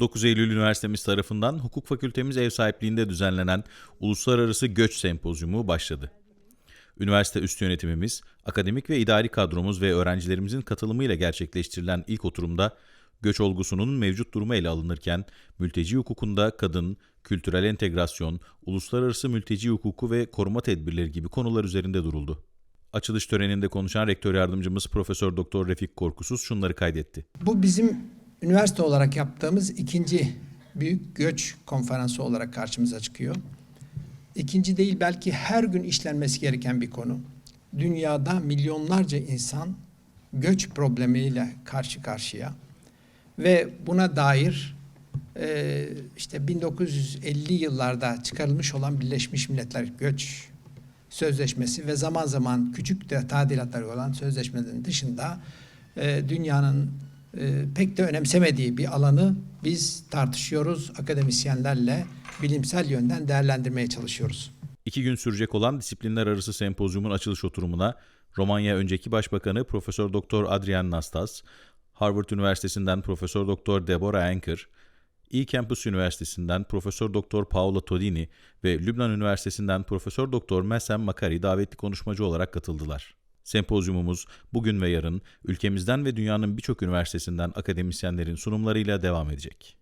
9 Eylül Üniversitemiz tarafından Hukuk Fakültemiz ev sahipliğinde düzenlenen Uluslararası Göç Sempozyumu başladı. Üniversite üst yönetimimiz, akademik ve idari kadromuz ve öğrencilerimizin katılımıyla gerçekleştirilen ilk oturumda göç olgusunun mevcut durumu ele alınırken mülteci hukukunda kadın, kültürel entegrasyon, uluslararası mülteci hukuku ve koruma tedbirleri gibi konular üzerinde duruldu. Açılış töreninde konuşan rektör yardımcımız Profesör Doktor Refik Korkusuz şunları kaydetti. Bu bizim üniversite olarak yaptığımız ikinci büyük göç konferansı olarak karşımıza çıkıyor. İkinci değil belki her gün işlenmesi gereken bir konu. Dünyada milyonlarca insan göç problemiyle karşı karşıya ve buna dair e, işte 1950 yıllarda çıkarılmış olan Birleşmiş Milletler Göç Sözleşmesi ve zaman zaman küçük de tadilatları olan sözleşmelerin dışında e, dünyanın pek de önemsemediği bir alanı biz tartışıyoruz akademisyenlerle bilimsel yönden değerlendirmeye çalışıyoruz. İki gün sürecek olan disiplinler arası sempozyumun açılış oturumuna Romanya önceki Başbakanı Profesör Doktor Adrian Nastas, Harvard Üniversitesi'nden Profesör Doktor Deborah Anker, E-Campus Üniversitesi'nden Profesör Doktor Paola Todini ve Lübnan Üniversitesi'nden Profesör Doktor Mesem Makari davetli konuşmacı olarak katıldılar. Sempozyumumuz bugün ve yarın ülkemizden ve dünyanın birçok üniversitesinden akademisyenlerin sunumlarıyla devam edecek.